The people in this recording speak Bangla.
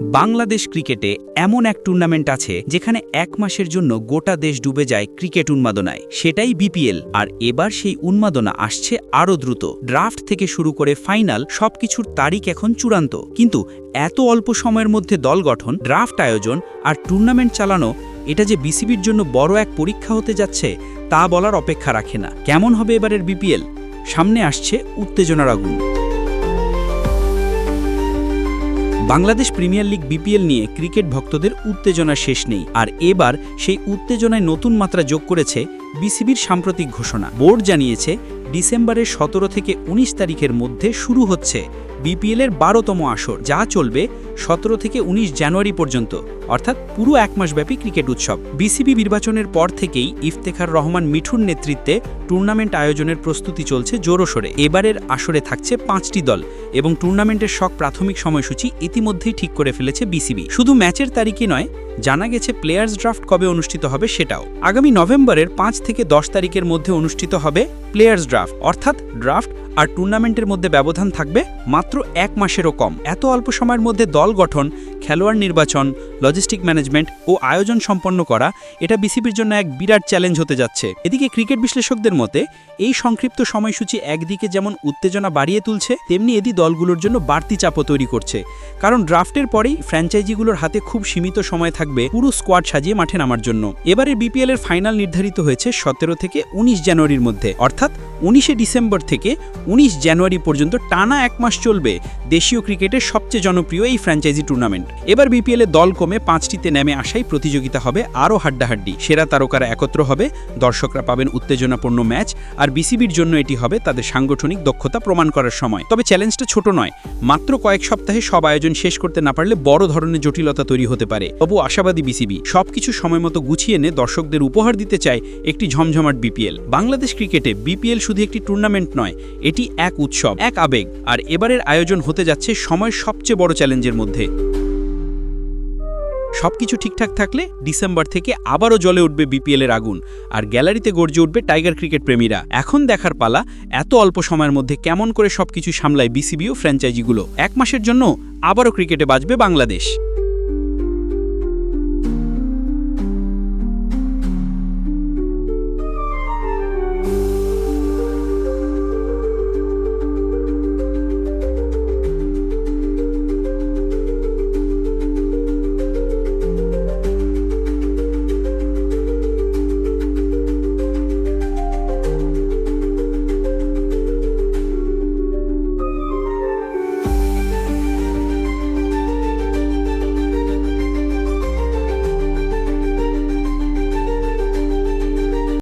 বাংলাদেশ ক্রিকেটে এমন এক টুর্নামেন্ট আছে যেখানে এক মাসের জন্য গোটা দেশ ডুবে যায় ক্রিকেট উন্মাদনায়। সেটাই বিপিএল। আর এবার সেই উন্মাদনা আসছে আরও দ্রুত। ড্রাফট থেকে শুরু করে ফাইনাল সবকিছুর তারিখ এখন চূড়ান্ত। কিন্তু এত অল্প সময়ের মধ্যে দল গঠন, ড্রাফট আয়োজন আর টুর্নামেন্ট চালানো, এটা যে বিসিবির জন্য বড় এক পরীক্ষা হতে যাচ্ছে, তা বলার অপেক্ষা রাখে না। কেমন হবে এবারের বিপিএল? সামনে আসছে উত্তেজনার আগুন। বাংলাদেশ প্রিমিয়ার লিগ বিপিএল নিয়ে ক্রিকেট ভক্তদের উত্তেজনা শেষ নেই। আর এবার সেই উত্তেজনায় নতুন মাত্রা যোগ করেছে বিসিবির সাম্প্রতিক ঘোষণা। বোর্ড জানিয়েছে, ডিসেম্বরের সতেরো থেকে ১৯ তারিখের মধ্যে শুরু হচ্ছে বিপিএলের বারোতম আসর, যা চলবে সতেরো থেকে ১৯ জানুয়ারি পর্যন্ত, অর্থাৎ পুরো এক মাসব্যাপী ক্রিকেট উৎসব। বিসিবি নির্বাচনের পর থেকেই ইফতেখার রহমান মিঠুর নেতৃত্বে টুর্নামেন্ট আয়োজনের প্রস্তুতি চলছে জোরসোরে। এবারের আসরে থাকছে পাঁচটি দল এবং টুর্নামেন্টের শখ প্রাথমিক সময়সূচি ইতিমধ্যেই ঠিক করে ফেলেছে বিসিবি। শুধু ম্যাচের তারিখে নয়, জানা গেছে প্লেয়ার্স ড্রাফট কবে অনুষ্ঠিত হবে সেটাও। আগামী নভেম্বরের পাঁচ থেকে দশ তারিখের মধ্যে অনুষ্ঠিত হবে প্লেয়ার্স ড্রাফট, অর্থাৎ ড্রাফট আর টুর্নামেন্টের মধ্যে ব্যবধান থাকবে মাত্র এক মাসেরও কম। এত অল্প সময়ের মধ্যে দল গঠন, খেলোয়াড় নির্বাচন লজিস্টিক ম্যানেজমেন্ট ও আয়োজন সম্পন্ন করা, এটা বিসিবির জন্য এক বিরাট চ্যালেঞ্জ হতে যাচ্ছে। এদিকে ক্রিকেট বিশ্লেষকদের মতে, এই সংক্ষিপ্ত সময়সূচি একদিকে যেমন উত্তেজনা বাড়িয়ে তুলছে, তেমনি এদি দলগুলোর জন্য বাড়তি চাপও তৈরি করছে। কারণ ড্রাফটের পরেই ফ্র্যাঞ্চাইজিগুলোর হাতে খুব সীমিত সময় থাকবে পুরো স্কোয়াড সাজিয়ে মাঠে নামার জন্য। এবারে বিপিএল এর ফাইনাল নির্ধারিত হয়েছে সতেরো থেকে ১৯ জানুয়ারির মধ্যে, অর্থাৎ উনিশে ডিসেম্বর থেকে ১৯ জানুয়ারি পর্যন্ত টানা এক মাস চলবে দেশীয় ক্রিকেটের সবচেয়ে জনপ্রিয় এই ফ্র্যাঞ্চাইজি টুর্নামেন্ট। এবার বিপিএল দল কমে পাঁচটিতে নেমে আসাই প্রতিযোগিতা হবে আরও হাড্ডাহাড্ডি। সেরা তারকারা একত্র হবে, দর্শকরা পাবেন উত্তেজনাপূর্ণ ম্যাচ, আর বিসিবির জন্য এটি হবে তাদের সাংগঠনিক দক্ষতা প্রমাণ করার সময়। তবে চ্যালেঞ্জটা ছোট নয়, মাত্র কয়েক সপ্তাহে সব আয়োজন শেষ করতে না পারলে বড় ধরনের জটিলতা তৈরি হতে পারে। তবু আশাবাদী বিসিবি, সবকিছু সময় মতো গুছিয়ে এনে দর্শকদের উপহার দিতে চায় একটি ঝমঝমাট বিপিএল। বাংলাদেশ ক্রিকেটে বিপিএল শুধু একটি টুর্নামেন্ট নয়, এটি এক উৎসব, এক আবেগ। আর এবারের আয়োজন হতে যাচ্ছে সময়ের সবচেয়ে বড় চ্যালেঞ্জের মধ্যে। সবকিছু ঠিকঠাক থাকলে ডিসেম্বর থেকে আবারও জলে উঠবে বিপিএল এর আগুন, আর গ্যালারিতে গর্জে উঠবে টাইগার ক্রিকেট প্রেমীরা। এখন দেখার পালা, এত অল্প সময়ের মধ্যে কেমন করে সবকিছু সামলায় বিসিবি ও ফ্র্যাঞ্চাইজিগুলো। এক মাসের জন্য আবারও ক্রিকেটে বাজবে বাংলাদেশ।